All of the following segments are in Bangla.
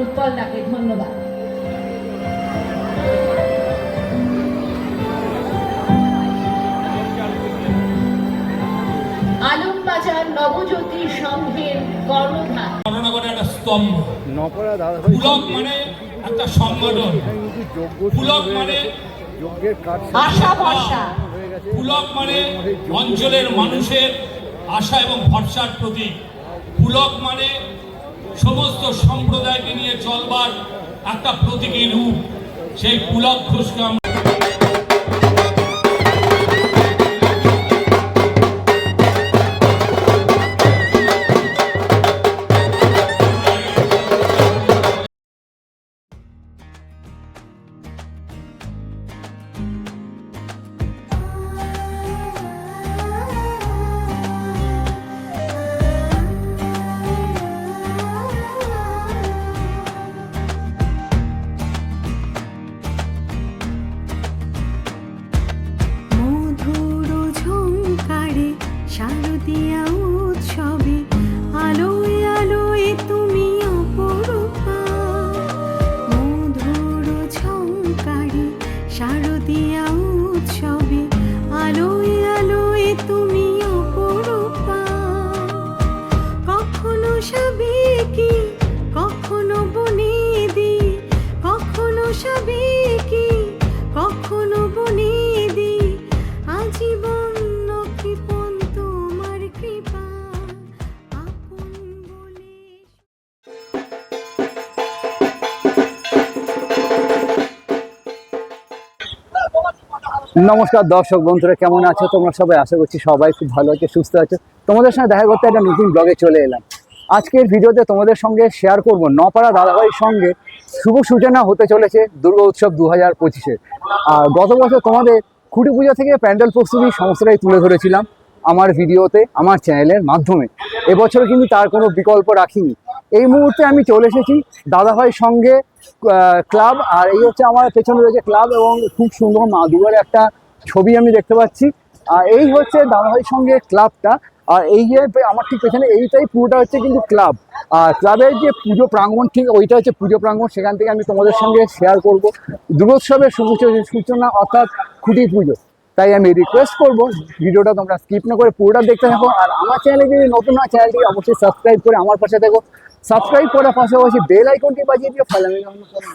উৎপল দাকে ধন্যবাদ। আলমবাজার নবজ্যোতি সংঘের কর্ণধার। ধর্মনগরের একটা স্তম্ভ। পুলক মানে একটা সংগঠন। পুলক মানে আশা ভরসা। হয়ে গেছে। পুলক মানে অঞ্চলের মানুষের আশা এবং ভরসার প্রতীক। পুলক মানে সমস্ত সম্প্রদায়কে নিয়ে চলবার একটা প্রতীকী রূপ সেই পুলক ঘোষকে আমরা নমস্কার দর্শক বন্ধুরা, কেমন আছো তোমরা সবাই? আশা করছি সবাই খুব ভালো আছে, সুস্থ আছো। তোমাদের সঙ্গে দেখা করতে একটা নতুন ব্লগে চলে এলাম। আজকের ভিডিওতে তোমাদের সঙ্গে শেয়ার করব নপাড়া দাদাভাইয়ের সঙ্গে শুভ সূচনা হতে চলেছে দুর্গা উৎসব দু হাজার পঁচিশে। আর গত বছর তোমাদের খুঁটি পূজা থেকে প্যান্ডেল প্রস্তুতি সমস্তটাই তুলে ধরেছিলাম আমার ভিডিওতে, আমার চ্যানেলের মাধ্যমে। এবছর কিন্তু তার কোনো বিকল্প রাখিনি। এই মুহূর্তে আমি চলে এসেছি দাদাভাইয়ের সঙ্গে ক্লাব আর এই হচ্ছে আমার পেছনে রয়েছে ক্লাব এবং খুব সুন্দর মা দুর্গার একটা ছবি আমি দেখতে পাচ্ছি। আর এই হচ্ছে দাদাভাইয়ের সঙ্গে ক্লাবটা আর এই যে আমার ঠিক পেছনে এইটাই পুরোটা হচ্ছে কিন্তু ক্লাব আর ক্লাবের যে পুজো প্রাঙ্গণ, ঠিক ওইটা হচ্ছে পুজো প্রাঙ্গণ। সেখান থেকে আমি তোমাদের সঙ্গে শেয়ার করব। দুর্গোৎসবের সূচনা অর্থাৎ খুঁটি পুজো। তাই আমি রিকোয়েস্ট করব, ভিডিওটা তোমরা স্কিপ না করে পুরোটা দেখতে থাকো। আর আমার চ্যানেলে যদি নতুন হয় চ্যানেলটি অবশ্যই সাবস্ক্রাইব করে আমার পাশে দেখো সাবস্ক্রাইব করার পাশাপাশি বেল আইকনটি বাজিয়ে দিও ফলে আমি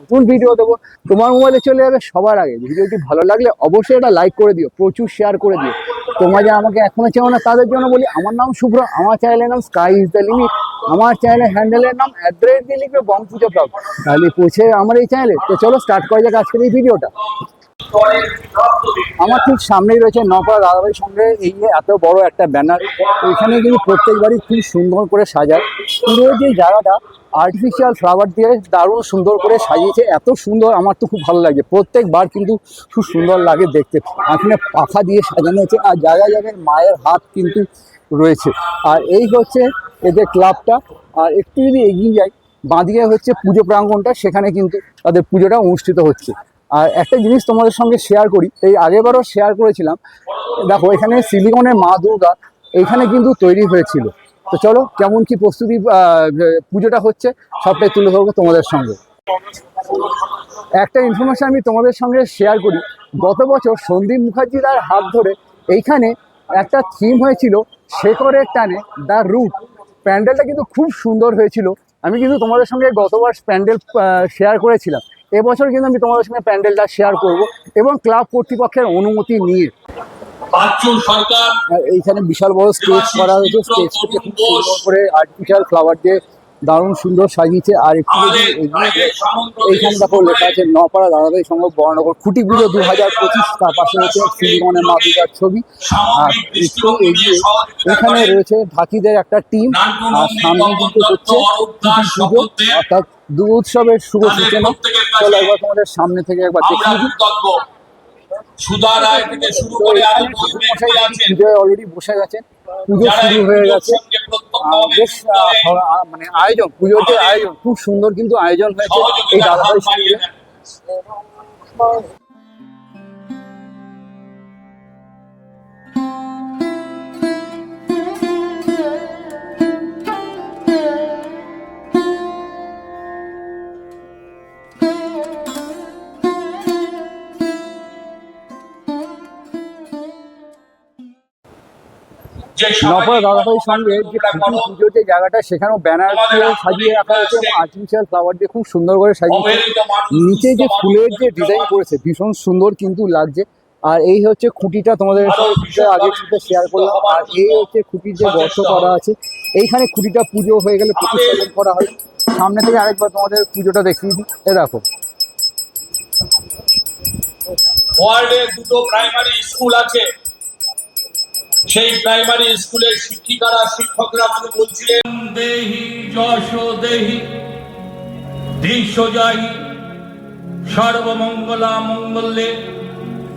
নতুন ভিডিও দেবো। তোমার মোবাইলে চলে যাবে সবার আগে। ভিডিওটি ভালো লাগলে অবশ্যই এটা লাইক করে দিও, প্রচুর শেয়ার করে দিও। তোমরা যে আমাকে এখনও চেনো না, তাদের জন্য বলি, আমার নাম শুভ্র, আমার চ্যানেলের নাম স্কাই ইজ দ্য লিমিট আমার চ্যানেলের হ্যান্ডেলের নাম অ্যাট দ্য লিখবে বং পুজো ব্লগ তাহলে পৌঁছে আমার এই চ্যানেলে তো চলো স্টার্ট করা যাক আজকের এই ভিডিওটা আমার ঠিক সামনেই রয়েছে নপাড়া দাদাভাইয়ের সঙ্গে এই যে এত বড় একটা ব্যানার। এখানে কিন্তু প্রত্যেকবারই খুব সুন্দর করে সাজায়। পুরো যে জায়গাটা আর্টিফিশিয়াল ফ্লাওয়ার দিয়ে দারুণ সুন্দর করে সাজিয়েছে। এত সুন্দর, আমার তো খুব ভালো লাগে। প্রত্যেকবার কিন্তু খুব সুন্দর লাগে দেখতে। এখানে পাখা দিয়ে সাজানো হয়েছে আর জায়গায় জায়গায় মায়ের হাত কিন্তু রয়েছে। আর এই হচ্ছে এদের ক্লাবটা আর একটু যদি এগিয়ে যায় বাঁদিকে হচ্ছে পুজো প্রাঙ্গণটা সেখানে কিন্তু তাদের পুজোটা অনুষ্ঠিত হচ্ছে। আর একটা জিনিস তোমাদের সঙ্গে শেয়ার করি, এই আগেবারও শেয়ার করেছিলাম। দেখো, এখানে সিলিকনের মা দুর্গা, এইখানে কিন্তু তৈরি হয়েছিল। তো চলো, কেমন কি প্রস্তুতি পুজোটা হচ্ছে, সবটাই তুলে ধরবো তোমাদের সঙ্গে। একটা ইনফরমেশন আমি তোমাদের সঙ্গে শেয়ার করি, গত বছর সন্দীপ মুখার্জি তার হাত ধরে এইখানে একটা থিম হয়েছিল, শেখরের টানে দ্য রুট প্যান্ডেলটা কিন্তু খুব সুন্দর হয়েছিল। আমি কিন্তু তোমাদের সঙ্গে গতবার প্যান্ডেল শেয়ার করেছিলাম। এবছর কিন্তু আমি তোমাদের সঙ্গে প্যান্ডেলটা শেয়ার করব এবং ক্লাব কর্তৃপক্ষের অনুমতি নিয়ে। এইখানে বিশাল বড় স্টেজ করা হয়েছে স্টেজটাকে খুব সুন্দর করে আর্টিফিশিয়াল ফ্লাওয়ার দিয়ে দারুণ সুন্দর সাজিয়েছে আর একটু এইখানে দেখো লেখা আছে নপাড়া দাদাভাই সংঘ বর্ণনগর। খুঁটি পুজো দু হাজার পঁচিশ তার পাশে রয়েছে শ্রীমনের মা দুর্গার ছবি। আর একটু এগিয়ে এখানে রয়েছে ঢাকিদের একটা টিম আর সামনে কিন্তু হচ্ছে পুজো অর্থাৎ দু উৎসবের শুভ সূচনা। চলো একবার তোমাদের সামনে থেকে একবার দেখে নিই সুধা রায় থেকে শুরু করে আরও বহু ব্যক্তি আছেন। পুজোয় অলরেডি বসে গেছেন। পুজো যারা শুরু হয়ে গেছে। বেশ মানে আয়োজন পুজোর যে আয়োজন খুব সুন্দর কিন্তু আয়োজন হয়েছে। এই সঙ্গে নপরা দাদাভাইয়ের সঙ্গে যে পুজোর যে জায়গাটা সেখানেও ব্যানার দিয়ে সাজিয়ে রাখা হয়েছে এবং আর্টিফিশিয়াল ফ্লাওয়ার দিয়ে খুব সুন্দর করে সাজিয়েছে। নিচে যে ফুলের যে ডিজাইন করেছে ভীষণ সুন্দর কিন্তু লাগছে। আর এই হচ্ছে খুঁটিটা তোমাদের আগে খুঁটিটা শেয়ার করলাম। আর এই হচ্ছে খুঁটির যে গর্ত করা আছে এইখানে খুঁটিটা পুজো হয়ে গেলে প্রতিস্থাপন করা হয়। সামনে থেকে আরেকবার তোমাদের পুজোটা দেখিয়ে দিই। এ দেখো। ওয়ার্ল্ডে দুটো প্রাইমারি স্কুল আছে। সেই প্রাইমারি স্কুলের শিক্ষিকারা, শিক্ষকরা আমাকে বলছিলেন, দেহি, যশ দেহি, দৃশ্য যাহি সর্বমঙ্গলা মঙ্গলে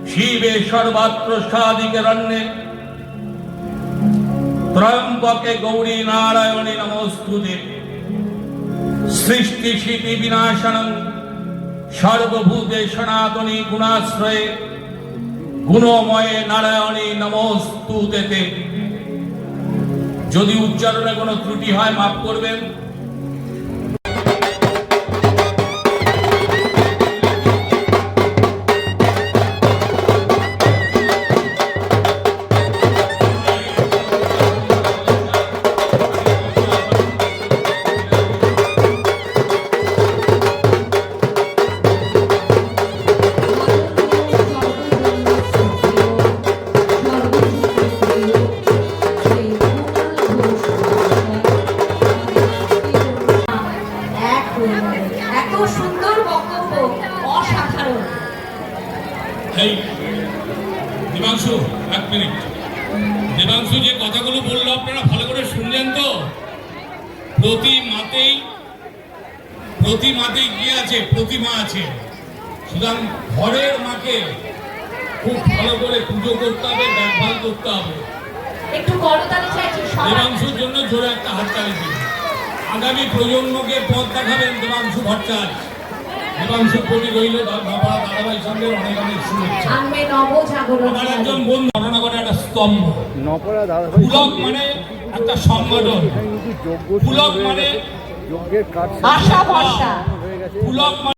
শিবে সর্বাত্র সাদিকে রণ্যে ত্রয়ম্বকে গৌরী নারায়ণে নমস্তুতে সৃষ্টি শিতি বিনাশনং, সর্বভূতে সনাতনী গুণাশ্রয়ে গুণময়ে নারায়ণী নমস্তুতেতে যদি উচ্চারণে কোনো ত্রুটি হয় মাফ করবেন। বক্তব্য অসাধারণ। এই দেবাংশু এক মিনিট। দেবাংশু যে কথাগুলো বলল আপনারা ভালো করে শুনলেন তো? প্রতি মাতেই প্রতি মাতেই কি আছে প্রতিমা আছে। সুতরাং ঘরের মাকে খুব ভালো করে পুজো করতে হবে দেখভাল করতে হবে। একটু করতালি চাইছি দেবাংশুর জন্য জোরে একটা হাততালি দিন। আগামী প্রজন্মকে পথ দেখাবেন দেবাংশু ভট্টাচার্য। দেবাংশুর প্রতি রইল বাবা দাদাভাই সঙ্গে অনেক অনেক শুভেচ্ছা আমার একজন বন্ধু ঘটনা করে একটা স্তম্ভ। পুলক মানে একটা সংগঠন। পুলক মানে হয়ে গেছে। পুলক মানে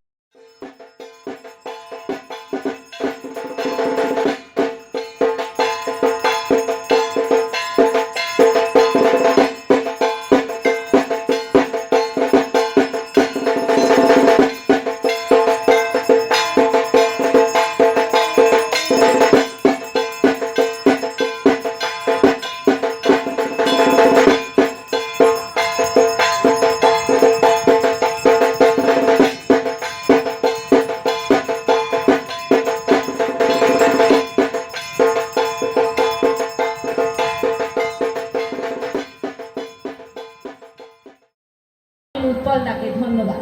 ধন্যবাদ।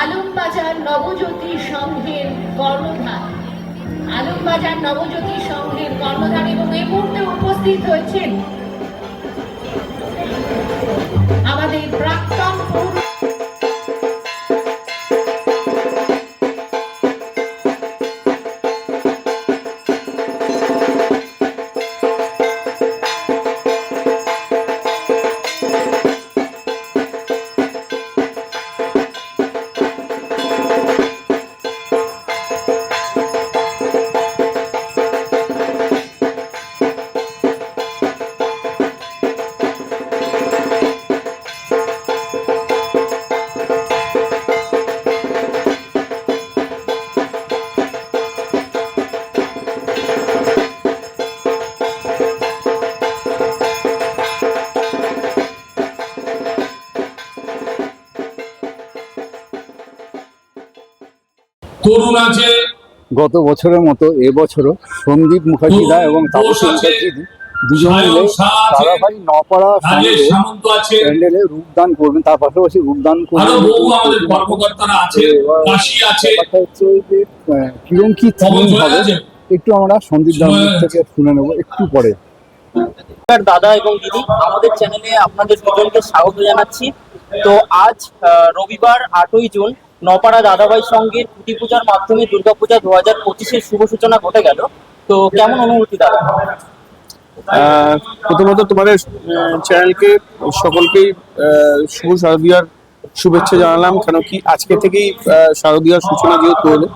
আলমবাজার নবজ্যোতি সংঘের কর্ণধার। আলমবাজার নবজ্যোতি সংঘের কর্ণধার এবং এই মুহূর্তে উপস্থিত হয়েছেন আমাদের প্রাক্তন পৌর তরুণ আছে। গত বছরের মতো এবছরও সন্দীপ মুখার্জি দা এবং তাপসী বোস মুখার্জি দুজন মিলে নপাড়া প্যান্ডেলে রূপদান করবেন। তার পাশাপাশি রূপদান করবেন কিরম কি থিম হবে। একটু আমরা সন্দীপ থেকে শুনে নেব একটু পরে। দাদা এবং দিদি। আমাদের চ্যানেলে আপনাদের দুজনকে স্বাগত জানাচ্ছি। তো আজ রবিবার আটই জুন নপাড়া দাদাভাই সঙ্গে কুটি পূজার মাধ্যমে দুর্গাপূজা দু হাজার পঁচিশের শুভ সূচনা ঘটে গেল। তো কেমন অনুভূতি দাদা? প্রথমত তোমাদের চ্যানেলকে সকলকেই শুভ শারদীয়ার শুভেচ্ছা জানালাম, কেন কি আজকে থেকেই শারদীয়ার সূচনা যেহেতু হলো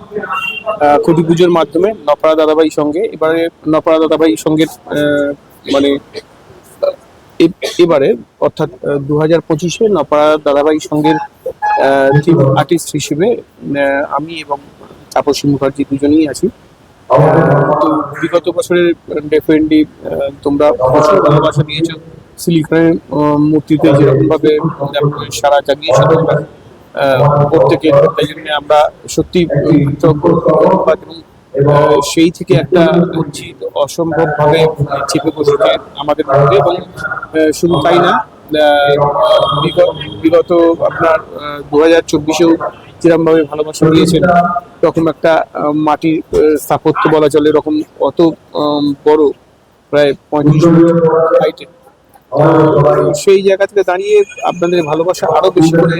খুঁটি পুজোর মাধ্যমে নপাড়া দাদাভাই সঙ্গে, এবারে নপাড়া দাদাভাই সঙ্গে মানে এবারে, অর্থাৎ দু হাজার পঁচিশে নপাড়া দাদাভাই সঙ্গের আর্টিস্ট হিসেবে আমি এবং তাপসী মুখার্জি দুজনেই আছি। তো বিগত বছরের ডেফিনেটলি তোমরা প্রচুর ভালোবাসা দিয়েছ। সিলিকনের মূর্তিতে যেরকম ভাবে সারা জাগিয়েছো তোমরা প্রত্যেকে তাই জন্য আমরা সত্যি কৃতজ্ঞ এবং আহ, সেই থেকে একটা জিত অসম্ভব ভাবে চেপে বসেছে আমাদের মধ্যে এবং শুধু তাই না বিগত- আপনার দু হাজার চব্বিশেও যেরকম ভাবে ভালোবাসা দিয়েছেন রকম একটা মাটির স্থাপত্য বলা চলে এরকম অত বড় প্রায় পঁয়ত্রিশ হাইটে। সেই জায়গা থেকে দাঁড়িয়ে আপনাদের ভালোবাসা আরও বেশি করে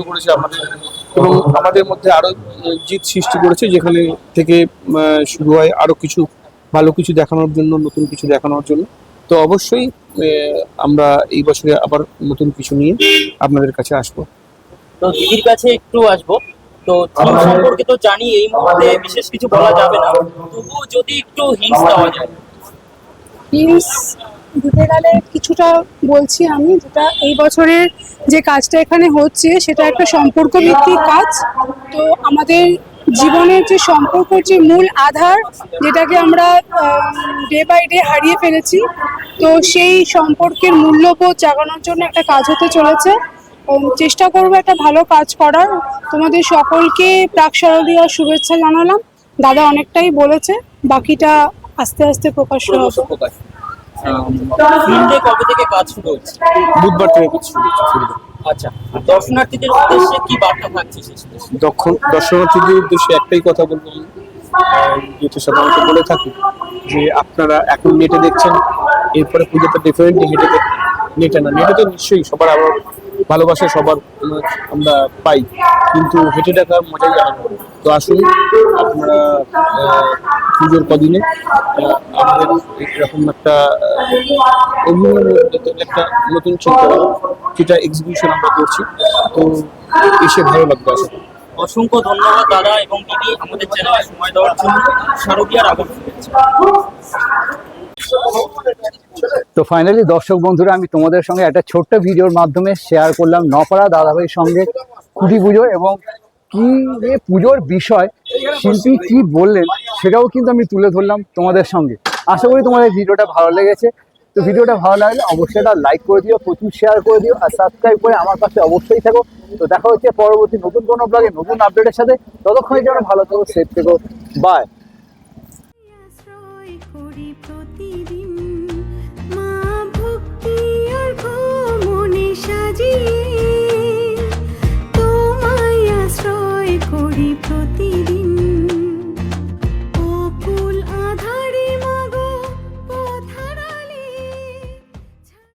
করেছে আমাদের এবং আমাদের মধ্যে আরও জিত সৃষ্টি করেছে যেখানে থেকে আহ, শুরু হয় আরও কিছু ভালো কিছু দেখানোর জন্য নতুন কিছু দেখানোর জন্য। তো অবশ্যই আহ, আমরা এই বছরে আবার নতুন কিছু নিয়ে আপনাদের কাছে আসব। তো দিদির কাছে একটু আসব। তো থিম সম্পর্কে তো জানি এই মুহূর্তে বিশেষ কিছু বলা যাবে না। তবুও যদি একটু হিন্টস দেওয়া যায়। হিলস দিতে গেলে কিছুটা বলছি আমি যেটা এই বছরের যে কাজটা এখানে হচ্ছে সেটা একটা সম্পর্ক ভিত্তিক কাজ। তো আমাদের জীবনের যে সম্পর্ক যে মূল আধার যেটাকে আমরা ডে বাই ডে হারিয়ে ফেলেছি তো সেই সম্পর্কের মূল্যবোধ জাগানোর জন্য একটা কাজ হতে চলেছে। চেষ্টা করব একটা ভালো কাজ করার। তোমাদের সকলকে প্রাক শারদীয়ার শুভেচ্ছা জানালাম। দাদা অনেকটাই বলেছে বাকিটা আস্তে আস্তে প্রকাশ হবে। ফিল্ডে কবে থেকে কাজ শুরু হচ্ছে বুধবার থেকে কাজ শুরু হচ্ছে হচ্ছে। আচ্ছা দর্শনার্থীদের উদ্দেশ্যে কি বার্তা থাকছে? দর্শনার্থীদের উদ্দেশ্যে একটাই কথা বলব আহ, সাধারণত বলে থাকি যে আপনারা এখন নেটে দেখছেন এরপরে পুজোটা ডেফিনেটলি হেঁটে নেটে না নেটে তো নিশ্চয়ই সবার আবার ভালোবাসা সবার আমরা পাই কিন্তু হেঁটে দেখার মজাই আলাদা তো আসুন আপনারা পুজোর কদিনে আমাদের এরকম একটা একটা নতুন চিন্তা যেটা এক্সিবিশন আমরা করছি। তো এসে ভালো লাগবে আসলে অসংখ্য ধন্যবাদ দাদা এবং দিদি আমাদের চ্যানেলে সময় দেওয়ার জন্য। শারদীয়ার আবার তো ফাইনালি দর্শক বন্ধুরা আমি তোমাদের সঙ্গে একটা ছোট্ট ভিডিওর মাধ্যমে শেয়ার করলাম নপাড়া দাদাভাইয়ের সঙ্গে খুঁটি পুজো এবং কি পুজোর বিষয়, শিল্পী কি বললেন, সেটাও কিন্তু আমি তুলে ধরলাম তোমাদের সঙ্গে। আশা করি তোমাদের ভিডিওটা ভালো লেগেছে। তো ভিডিওটা ভালো লাগলে অবশ্যই একটা লাইক করে দিও, প্রচুর শেয়ার করে দিও, আর সাবস্ক্রাইব করে আমার পাশে অবশ্যই থাকো। তো দেখা হচ্ছে পরবর্তী নতুন কোনো ব্লগে নতুন আপডেটের সাথে। ততক্ষণে যেন ভালো থাকো সেফ থেকো। সাজিয়ে। তোমায় আশ্রয় করি প্রতি